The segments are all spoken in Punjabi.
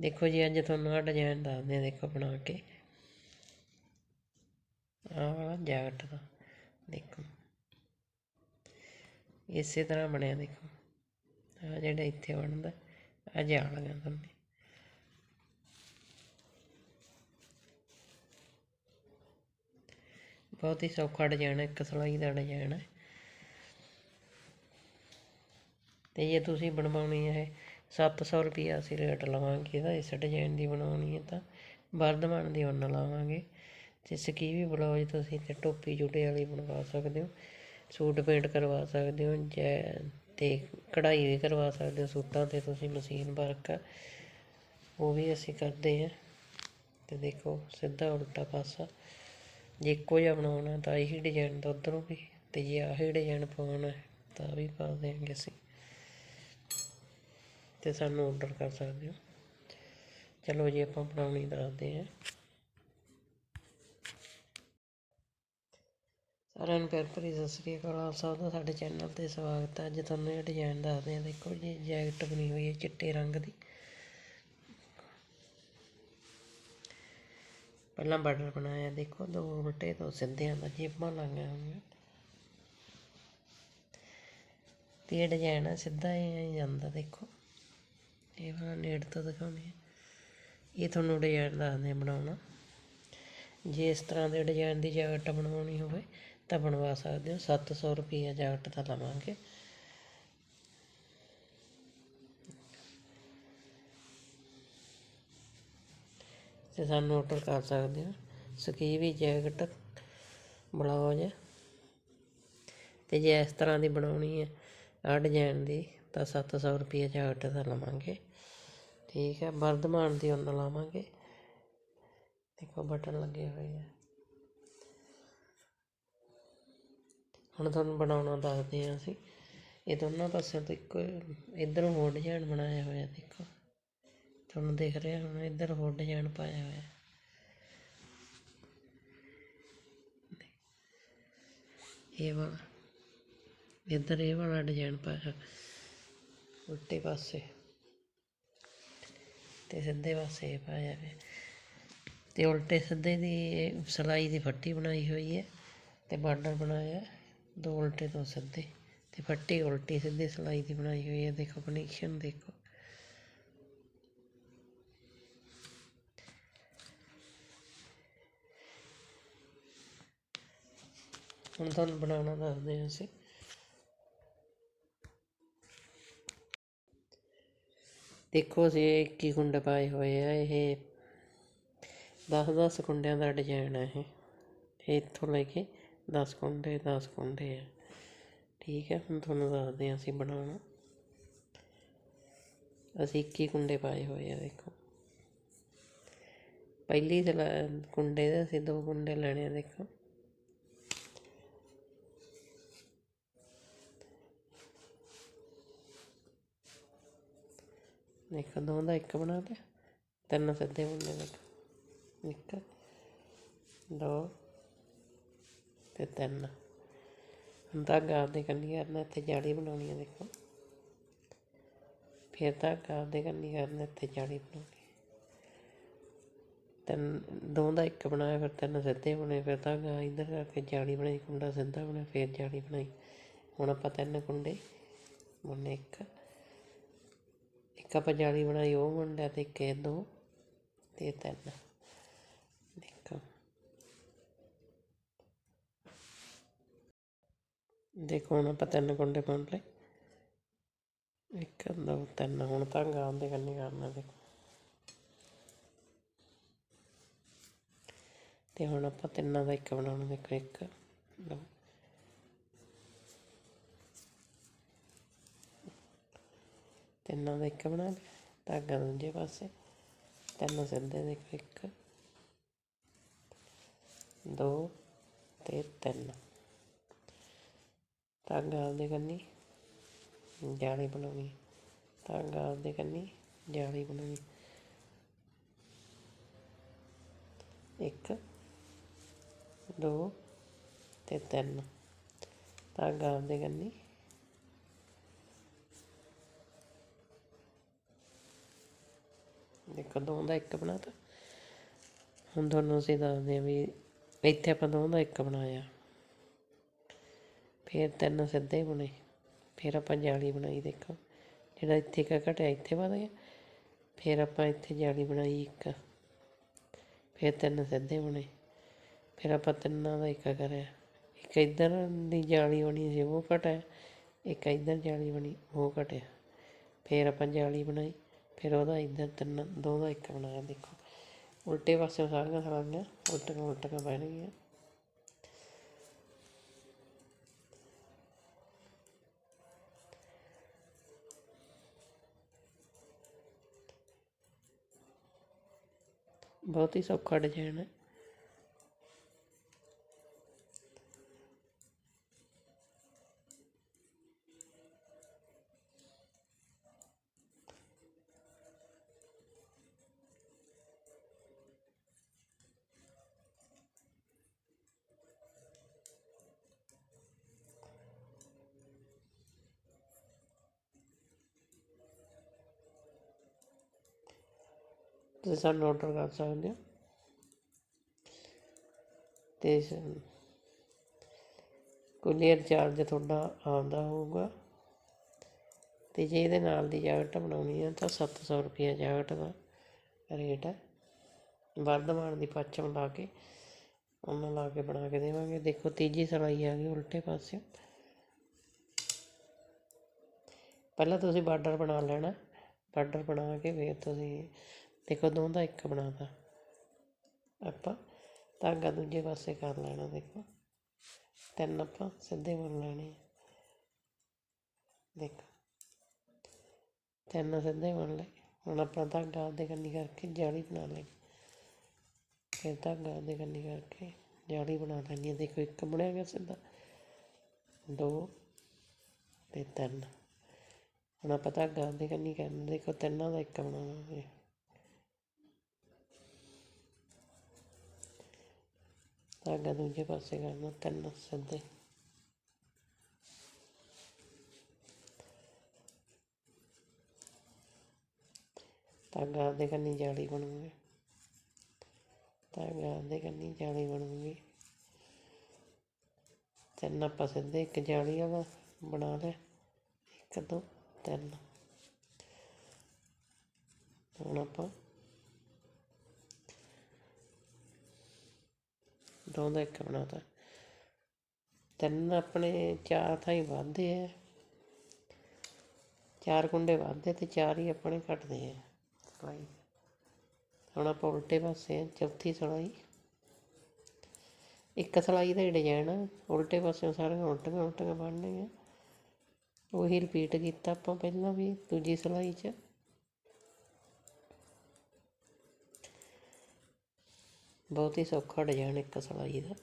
ਦੇਖੋ ਜੀ, ਅੱਜ ਤੁਹਾਨੂੰ ਆ ਡਿਜ਼ਾਈਨ ਦੱਸਦੇ ਆ ਦੇਖੋ ਬਣਾ ਕੇ। ਆਹ ਵਾਲਾ ਜੈਕਟ ਦਾ, ਦੇਖੋ। ਇਸੇ ਤਰ੍ਹਾਂ ਬਣਿਆ, ਦੇਖੋ। ਆ ਜਿਹੜਾ ਇੱਥੇ ਬਣਦਾ ਆ ਜਾਲੀਆਂ ਤੁਹਾਨੂੰ ਬਹੁਤ ਹੀ ਸੌਖਾ ਡਿਜ਼ਾਈਨ ਹੈ, ਇੱਕ ਸਲਾਈ ਦਾ ਡਿਜ਼ਾਈਨ ਹੈ। ਤੇ ਜੇ ਤੁਸੀਂ ਬਣਵਾਉਣੀ ਹੈ ਸੱਤ ਸੌ ਰੁਪਈਆ ਅਸੀਂ ਰੇਟ ਲਵਾਂਗੇ ਇਹਦਾ ਇਸ ਡਿਜ਼ਾਇਨ ਦੀ ਬਣਾਉਣੀ ਹੈ ਤਾਂ। ਵਰਧਮਾਨ ਦੀ ਉੱਨ ਲਾਵਾਂਗੇ। ਅਤੇ ਸਕੀਵੀ ਬਲਾਉਜ ਤੁਸੀਂ ਅਤੇ ਟੋਪੀ ਜੁੜੇ ਵਾਲੀ ਬਣਵਾ ਸਕਦੇ ਹੋ, ਸੂਟ ਪੇਂਟ ਕਰਵਾ ਸਕਦੇ ਹੋ, ਜੈ ਅਤੇ ਕਢਾਈ ਵੀ ਕਰਵਾ ਸਕਦੇ ਹੋ, ਸੂਟਾਂ ਤੇ ਤੁਸੀਂ ਮਸ਼ੀਨ ਵਰਕ ਉਹ ਵੀ ਅਸੀਂ ਕਰਦੇ ਹਾਂ। ਅਤੇ ਦੇਖੋ, ਸਿੱਧਾ ਉਲਟਾ ਪਾਸਾ, ਜੇ ਇੱਕੋ ਜਿਹਾ ਬਣਾਉਣਾ ਤਾਂ ਇਹੀ ਡਿਜ਼ਾਈਨ ਦਾ ਉੱਧਰੋਂ ਵੀ ਅਤੇ ਜੇ ਆਹੀ ਡਿਜ਼ਾਈਨ ਪਾਉਣਾ ਤਾਂ ਵੀ ਪਾ ਦੇਵਾਂਗੇ ਅਸੀਂ। ਤੇ ਸਾਨੂੰ ਔਡਰ ਕਰ ਸਕਦੇ ਹੋ। ਚਲੋ ਜੀ, ਆਪਾਂ ਬਣਾਉਣੀ ਦੱਸਦੇ ਹਾਂ। ਸਾਰਿਆਂ ਨੂੰ ਪਿਆਰ ਭਰੀ ਸਤਿ ਸ੍ਰੀ ਅਕਾਲ। ਆਪ ਸਭ ਦਾ ਸਾਡੇ ਚੈਨਲ ਤੇ ਸਵਾਗਤ ਹੈ। ਅੱਜ ਤੁਹਾਨੂੰ ਇਹ ਡਿਜ਼ਾਈਨ ਦੱਸਦੇ ਹਾਂ। ਦੇਖੋ ਜੀ ਜੈਕਟ ਬਣੀ ਹੋਈ ਹੈ ਚਿੱਟੇ ਰੰਗ ਦੀ। ਪਹਿਲਾਂ ਬਾਰਡਰ ਬਣਾਇਆ। ਦੇਖੋ, ਦੋ ਉਲਟੇ ਤੋਂ ਸਿੱਧਿਆਂ ਦਾ ਜੇਬਾਂ ਲਾਈਆਂ ਹੋਈਆਂ। ਤੇ ਇਹ ਡਿਜ਼ਾਈਨ ਆ, ਸਿੱਧਾ ਹੀ ਜਾਂਦਾ, ਦੇਖੋ। ਇਹ ਵਾਲਾ ਨੇੜ ਤੋਂ ਦਿਖਾਉਂਦੇ ਆ ਇਹ ਤੁਹਾਨੂੰ ਡਿਜ਼ਾਈਨ ਦੱਸਦੇ ਬਣਾਉਣਾ। ਜੇ ਇਸ ਤਰ੍ਹਾਂ ਦੇ ਡਿਜ਼ਾਈਨ ਦੀ ਜੈਕਟ ਬਣਵਾਉਣੀ ਹੋਵੇ ਤਾਂ ਬਣਵਾ ਸਕਦੇ ਹੋ। 700 ਰੁਪਏ ਜੈਕਟ ਦਾ ਲਵਾਂਗੇ। ਤੇ ਸਾਨੂੰ ਆਰਡਰ ਕਰ ਸਕਦੇ ਹੋ। ਸਕੀਵੀ ਜੈਕਟ ਬਲਾਉਜ ਤੇ ਜੇ ਇਸ ਤਰ੍ਹਾਂ ਦੀ ਬਣਾਉਣੀ ਹੈ ਆ ਡਿਜ਼ਾਈਨ ਦੀ ਤਾਂ 700 ਰੁਪਏ ਜੈਕਟ ਦਾ ਲਵਾਂਗੇ। ਠੀਕ ਹੈ ਵਰਧਮਾਨ ਦੀ ਉੱਨ ਲਾਵਾਂਗੇ। ਦੇਖੋ, ਬਟਨ ਲੱਗੇ ਹੋਏ ਆ। ਹੁਣ ਤੁਹਾਨੂੰ ਬਣਾਉਣਾ ਦੱਸਦੇ ਹਾਂ ਅਸੀਂ। ਇਹ ਦੋਨਾਂ ਪਾਸਿਆਂ ਤੋਂ ਇੱਕੋ, ਇਧਰੋਂ ਹੋਰ ਡਿਜ਼ਾਈਨ ਬਣਾਇਆ ਹੋਇਆ, ਦੇਖੋ। ਤੁਹਾਨੂੰ ਦਿਖ ਰਿਹਾ ਹੁਣ ਇੱਧਰ ਹੋਰ ਡਿਜ਼ਾਈਨ ਪਾਇਆ ਹੋਇਆ। ਇਹ ਵਾਲਾ, ਇੱਧਰ ਇਹ ਵਾਲਾ ਡਿਜ਼ਾਈਨ ਪਾਇਆ ਉਲਟੇ ਪਾਸੇ। ਤੇ ਸਿੱਧੇ ਪਾਸੇ ਇਹ ਪਾਇਆ ਹੋਇਆ ਤੇ ਉਲਟੇ ਸਿੱਧੇ ਦੀ ਇਹ ਸਿਲਾਈ ਦੀ ਫੱਟੀ ਬਣਾਈ ਹੋਈ ਹੈ ਤੇ ਬਾਰਡਰ ਬਣਾਇਆ ਦੋ ਉਲਟੇ ਤੋਂ ਸਿੱਧੇ ਤੇ ਫੱਟੀ ਉਲਟੀ ਸਿੱਧੀ ਸਿਲਾਈ ਦੀ ਬਣਾਈ ਹੋਈ ਹੈ। ਦੇਖੋ ਕਨੈਕਸ਼ਨ ਦੇਖੋ। ਹੁਣ ਤੁਹਾਨੂੰ ਬਣਾਉਣਾ ਦੱਸਦੇ ਹਾਂ ਅਸੀਂ। ਦੇਖੋ ਅਸੀਂ ਇਹ ਇੱਕੀ ਕੁੰਡ ਪਾਏ ਹੋਏ ਆ ਇਹ। ਦਸ ਦਸ ਕੁੰਡਿਆਂ ਦਾ ਡਿਜ਼ਾਇਨ ਹੈ ਇਹ। ਇੱਥੋਂ ਲੈ ਕੇ ਦਸ ਕੁੰਡੇ ਦਸ ਕੁੰਡੇ ਆ। ਠੀਕ ਹੈ ਹੁਣ ਤੁਹਾਨੂੰ ਦੱਸਦੇ ਹਾਂ ਅਸੀਂ ਬਣਾਉਣਾ। ਅਸੀਂ 21 ਕੁੰਡੇ ਪਾਏ ਹੋਏ ਆ, ਦੇਖੋ। ਪਹਿਲੀ ਸਲਾ ਕੁੰਡੇ ਦੇ ਅਸੀਂ ਦੋ ਕੁੰਡੇ ਲੈਣੇ ਆ, ਦੇਖੋ। ਦੇਖੋ ਦੋ ਦਾ ਇੱਕ ਬਣਾ ਲਿਆ ਤਿੰਨ ਸਿੱਧੇ ਬਣੇ ਦੇਖੋ ਇੱਕ ਦੋ ਤੇ ਤਿੰਨ। ਹੁਣ ਧਾਗਾ ਆਪਦੇ ਕੰਨੀ ਕਰਨਾ ਇੱਥੇ ਜਾਲੀ ਬਣਾਉਣੀ ਹੈ ਦੇਖੋ। ਫਿਰ ਧਾਗਾ ਆਪਦੇ ਕੰਨੀ ਕਰਨਾ ਇੱਥੇ ਜਾਲੀ ਬਣਾਉਣੀ। ਤਿੰਨ, ਦੋ ਦਾ ਇੱਕ ਬਣਾਇਆ, ਫਿਰ ਤਿੰਨ ਸਿੱਧੇ ਬਣੇ, ਫਿਰ ਧਾਗਾ ਇੱਧਰ ਕਰਕੇ ਜਾਲੀ ਬਣਾਈ, ਕੁੰਡਾ ਸਿੱਧਾ ਬਣਿਆ, ਫਿਰ ਜਾਲੀ ਬਣਾਈ। ਹੁਣ ਆਪਾਂ ਤਿੰਨ ਕੁੰਡੇ ਬੁਣੇ ਇੱਕ। ਇੱਕ ਆਪਾਂ ਜਾਲੀ ਬਣਾਈ, ਉਹ ਮੁੰਡਾ ਤੇ ਇੱਕ ਇਹ ਦੋ, ਤੇ ਤਿੰਨ। ਦੇਖੋ। ਹੁਣ ਆਪਾਂ ਤਿੰਨ ਗੁੰਡੇ ਪਾਉਣ ਲਏ। ਇੱਕ, ਦੋ, ਤਿੰਨ, ਹੁਣ ਧਾਗਾ ਆਉਂਦੇ ਕੰਨੀ ਕਰਨਾ, ਦੇਖੋ। ਤੇ ਹੁਣ ਆਪਾਂ ਤਿੰਨਾਂ ਦਾ ਇੱਕ ਬਣਾਉਣਾ, ਦੇਖੋ, ਇੱਕ, ਦੋ। ਤਿੰਨਾਂ ਦਾ ਇੱਕ ਬਣਾ ਲਿਆ, ਧਾਗਾ ਦੂਜੇ ਪਾਸੇ, ਤਿੰਨ ਸਿੱਧੇ ਦੇਖੋ ਇੱਕ, ਦੋ ਤੇ ਤਿੰਨ। ਧਾਗਾ ਆਪਦੇ ਕੰਨੀ, ਜਾਲੀ ਬਣਾਉਣੀ ਧਾਗਾ ਆਪਦੇ ਕੰਨੀ, ਜਾਲੀ ਬਣਾਉਣੀ ਇੱਕ, ਦੋ ਤੇ ਤਿੰਨ। ਧਾਗਾ ਆਪਦੇ ਕੰਨੀ ਦੇਖੋ ਦੋ ਦਾ ਇੱਕ ਬਣਾਤਾ। ਹੁਣ ਤੁਹਾਨੂੰ ਅਸੀਂ ਦੱਸਦੇ ਹਾਂ ਵੀ ਇੱਥੇ ਆਪਾਂ ਦੋ ਦਾ ਇੱਕ ਬਣਾਇਆ। ਫਿਰ ਤਿੰਨ ਸਿੱਧੇ ਬਣੇ। ਫਿਰ ਆਪਾਂ ਜਾਲੀ ਬਣਾਈ ਦੇਖੋ। ਜਿਹੜਾ ਇੱਥੇ ਕਾ ਘਟਿਆ, ਇੱਥੇ ਵਧ ਗਿਆ। ਫਿਰ ਆਪਾਂ ਇੱਥੇ ਜਾਲੀ ਬਣਾਈ ਇੱਕ। ਫਿਰ ਤਿੰਨ ਸਿੱਧੇ ਬਣੇ। ਫਿਰ ਆਪਾਂ ਤਿੰਨਾਂ ਦਾ ਇੱਕ ਕਰਿਆ। ਇੱਕ ਇੱਧਰ ਦੀ ਜਾਲੀ ਬਣੀ ਸੀ, ਉਹ ਘਟਿਆ। ਇੱਕ ਇੱਧਰ ਜਾਲੀ ਬਣੀ, ਉਹ ਘਟਿਆ। ਫਿਰ ਆਪਾਂ ਜਾਲੀ ਬਣਾਈ। ਫਿਰ ਉਹਦਾ ਇੱਧਰ ਤਿੰਨ ਦੋ ਦਾ ਇੱਕ ਬਣਾਇਆ, ਦੇਖੋ। ਉਲਟੇ ਪਾਸੇ ਸਾਰੀਆਂ ਸਲਾਈਆਂ ਉਲਟੀਆਂ ਉਲਟੀਆਂ ਪੈਣਗੀਆਂ ਬਹੁਤ ਹੀ ਸੌਖਾ ਡਿਜ਼ਾਈਨ ਹੈ। ਤੁਸੀਂ ਸਾਨੂੰ ਆਰਡਰ ਕਰ ਸਕਦੇ ਹੋ। ਤੇ ਕੁਲੀਅਰ ਚਾਰਜ ਤੁਹਾਡਾ ਆਉਂਦਾ ਹੋਊਗਾ। ਤੇ ਜੇ ਇਹਦੇ ਨਾਲ ਦੀ ਜੈਕਟ ਬਣਾਉਣੀ ਹੈ ਤਾਂ 700 ਰੁਪਏ ਜੈਕਟ ਦਾ ਰੇਟ ਹੈ ਵਰਧਮਾਨ ਦੀ ਪੱਛਮ ਲਾ ਕੇ ਉਹਨਾਂ ਲਾ ਕੇ ਬਣਾ ਕੇ ਦੇਵਾਂਗੇ। ਦੇਖੋ ਤੀਜੀ ਸਿਲਾਈ ਆ ਗਈ ਉਲਟੇ ਪਾਸੇ। ਪਹਿਲਾਂ ਤੁਸੀਂ ਬਾਰਡਰ ਬਣਾ ਲੈਣਾ। ਬਾਰਡਰ ਬਣਾ ਕੇ ਫਿਰ ਤੁਸੀਂ ਦੇਖੋ ਦੋ ਦਾ ਇੱਕ ਬਣਾਤਾ ਆਪਾਂ ਧਾਗਾ ਦੂਜੇ ਪਾਸੇ ਕਰ ਲੈਣਾ, ਦੇਖੋ। ਤਿੰਨ ਆਪਾਂ ਸਿੱਧੇ ਬੁਣ ਲੈਣੇ ਦੇਖੋ। ਤਿੰਨ ਸਿੱਧੇ ਬੁਣ ਲਏ। ਹੁਣ ਆਪਾਂ ਧਾਗਾ ਆਪਦੇ ਕੰਨੀ ਕਰਕੇ ਜਾਲੀ ਬਣਾ ਲਈ। ਫਿਰ ਧਾਗਾ ਆਪਦੇ ਕੰਨੀ ਕਰਕੇ ਜਾਲੀ ਬਣਾ ਲੈਣੀ ਹੈ ਦੇਖੋ, ਇੱਕ ਬਣਿਆ ਗਿਆ ਸਿੱਧਾ। ਦੋ ਤੇ ਤਿੰਨ। ਹੁਣ ਆਪਾਂ ਧਾਗਾ ਆਪਦੇ ਕੰਨੀ ਕਰਨਾ, ਦੇਖੋ, ਤਿੰਨਾਂ ਦਾ ਇੱਕ ਬਣਾਵਾਂਗੇ। ਧਾਗਾ ਦੂਜੇ ਪਾਸੇ ਕਰਨਾ, ਤਿੰਨ ਸਿੱਧੇ। ਧਾਗਾ ਆਪਦੇ ਕੰਨੀ ਜਾਲੀ ਬਣੂਗੀ। ਧਾਗਾ ਦੇ ਕੰਨੀ ਜਾਲੀ ਬਣੂਗੀ। ਤਿੰਨ ਆਪਾਂ ਸਿੱਧੇ, ਇੱਕ ਜਾਲੀ ਵਾਲਾ ਬਣਾ ਲਿਆ। ਇੱਕ, ਦੋ, ਤਿੰਨ। ਹੁਣ ਆਪਾਂ ਦੋ ਦਾ ਇੱਕ ਬਣਾਤਾ ਤਿੰਨ ਆਪਣੇ ਚਾਰ ਥਾਈ ਵੱਧਦੇ ਆ। ਚਾਰ ਕੁੰਡੇ ਵੱਧਦੇ ਤੇ ਚਾਰ ਹੀ ਆਪਣੇ ਘਟਦੇ ਆ। ਸਲਾਈ। ਹੁਣ ਆਪਾਂ ਉਲਟੇ ਪਾਸੇ ਆ, ਚੌਥੀ ਸਲਾਈ। ਇੱਕ ਸਲਾਈ ਦਾ ਹੀ ਡਿਜ਼ਾਈਨ ਆ। ਉਲਟੇ ਪਾਸੇ ਸਾਰੀਆਂ ਉਲਟੀਆਂ ਉਲਟੀਆਂ ਬਣਨੀਆਂ। ਉਹੀ ਰਿਪੀਟ ਕੀਤਾ ਆਪਾਂ ਪਹਿਲਾਂ ਵੀ ਦੂਜੀ ਸਲਾਈ 'ਚ। ਬਹੁਤ ਹੀ ਸੌਖਾ ਡਿਜ਼ਾਈਨ ਇੱਕ ਸਲਾਈ ਦਾ।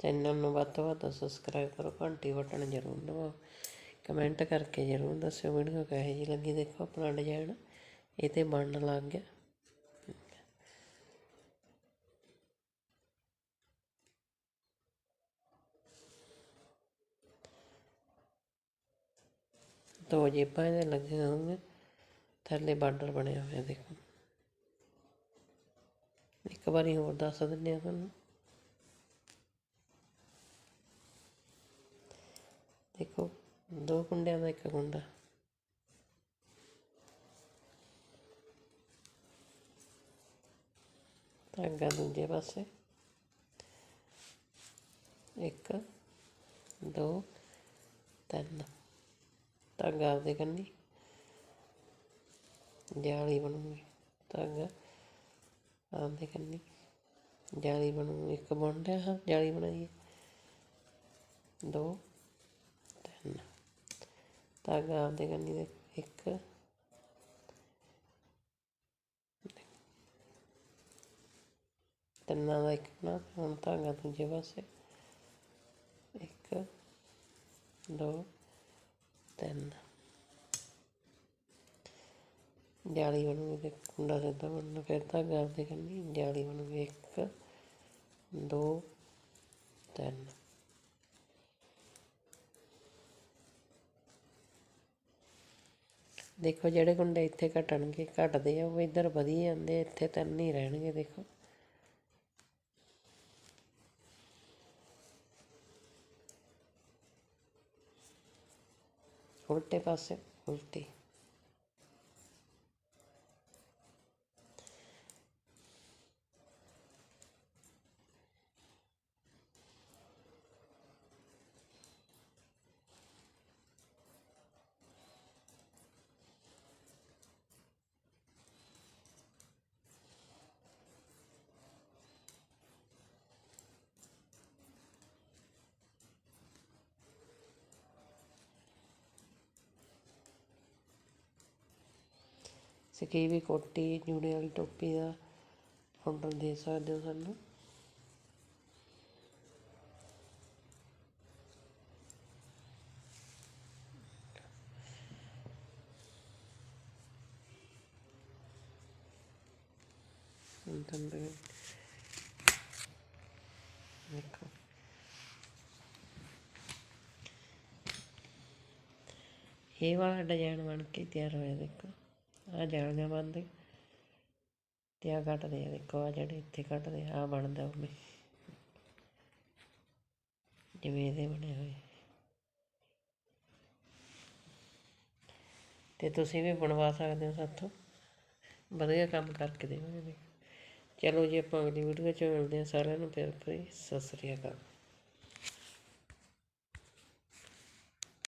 ਚੈਨਲ ਨੂੰ ਵੱਧ ਤੋਂ ਵੱਧ ਸਬਸਕ੍ਰਾਈਬ ਕਰੋ, ਘੰਟੀ ਬਟਨ ਜ਼ਰੂਰ ਦਬਾਓ ਕਮੈਂਟ ਕਰਕੇ ਜ਼ਰੂਰ ਦੱਸਿਓ ਵੀਡੀਓ ਕਿਹੋ ਜਿਹੀ ਲੱਗੀ। ਦੇਖੋ ਆਪਣਾ ਡਿਜ਼ਾਈਨ ਇਹ ਤੇ ਬਣਨ ਲੱਗ ਗਿਆ। ਦੋ ਜੇਬਾਂ ਇਹਦੇ ਲੱਗੇ ਹੋਣਗੇ ਥੱਲੇ ਬਾਰਡਰ ਬਣਿਆ ਹੋਇਆ, ਦੇਖੋ। ਇੱਕ ਵਾਰੀ ਹੋਰ ਦੱਸ ਦਿੰਦੇ ਆ ਤੁਹਾਨੂੰ। ਦੇਖੋ, ਦੋ ਕੁੰਡਿਆਂ ਦਾ ਇੱਕ ਕੁੰਡਾ ਧਾਗਾ ਦੂਜੇ ਪਾਸੇ। ਇੱਕ, ਦੋ, ਤਿੰਨ। ਧਾਗਾ ਆਪਦੇ ਕੰਨੀ। ਜਾਲੀ ਬਣੂਗੀ। ਧਾਗਾ ਆਪਦੇ ਕੰਨੀ। ਜਾਲੀ ਬਣੂ, ਇੱਕ ਬੁਣ ਲਿਆ ਹਾਂ ਜਾਲੀ ਬਣਾਈ ਦੋ ਧਾਗਾ ਆਪਦੇ ਕੰਨੀ ਦੇ ਇੱਕ। ਤਿੰਨਾਂ ਦਾ ਇੱਕ ਨਾ, ਹੁਣ ਧਾਗਾ ਦੂਜੇ ਪਾਸੇ। ਇੱਕ, ਦੋ, ਤਿੰਨ। ਜਾਲੀ ਬਣੂਗੀ ਤੇ ਕੁੰਡਾ ਸਿੱਧਾ ਬਣਨਾ, ਫਿਰ ਧਾਗਾ ਆਪਦੇ ਕਰਨੀ ਜਾਲੀ ਬਣੂਗੀ ਇੱਕ ਦੋ ਤਿੰਨ ਦੇਖੋ ਜਿਹੜੇ ਗੁੰਡੇ ਇੱਥੇ ਘਟਣਗੇ, ਘਟਦੇ ਆ, ਉਹ ਇੱਧਰ ਵਧੀ ਜਾਂਦੇ ਇੱਥੇ ਤਿੰਨ ਹੀ ਰਹਿਣਗੇ, ਦੇਖੋ। ਉਲਟੇ ਪਾਸੇ, ਉਲਟੀ। ਸਕੀ ਵੀ ਕੋਟੀ ਜੂੜੇ ਵਾਲੀ ਟੋਪੀ ਦਾ ਆਰਡਰ ਦੇ ਸਕਦੇ ਹੋ ਸਾਨੂੰ ਹੁਣ ਤੁਹਾਨੂੰ ਦੇਖੋ ਇਹ ਆ ਜਾਲੀਆਂ ਬੰਦ। ਤੇ ਆ ਕੱਟਦੇ ਆ ਦੇਖੋ ਆ ਜਿਹੜੇ ਇੱਥੇ ਕੱਟਦੇ ਆ, ਆਹ ਬਣਦਾ ਉਵੇਂ ਜਿਵੇਂ ਇਹਦੇ ਬਣੇ ਹੋਏ। ਤੇ ਤੁਸੀਂ ਵੀ ਬਣਵਾ ਸਕਦੇ ਹੋ ਸਾਥੋਂ। ਵਧੀਆ ਕੰਮ ਕਰਕੇ ਦੇਵਾਂਗੇ। ਚਲੋ ਜੀ, ਆਪਾਂ ਅਗਲੀ ਵੀਡੀਓ 'ਚ ਮਿਲਦੇ ਹਾਂ। ਸਾਰਿਆਂ ਨੂੰ ਪਿਆਰ ਭਰੀ ਸਤਿ ਸ੍ਰੀ ਅਕਾਲ।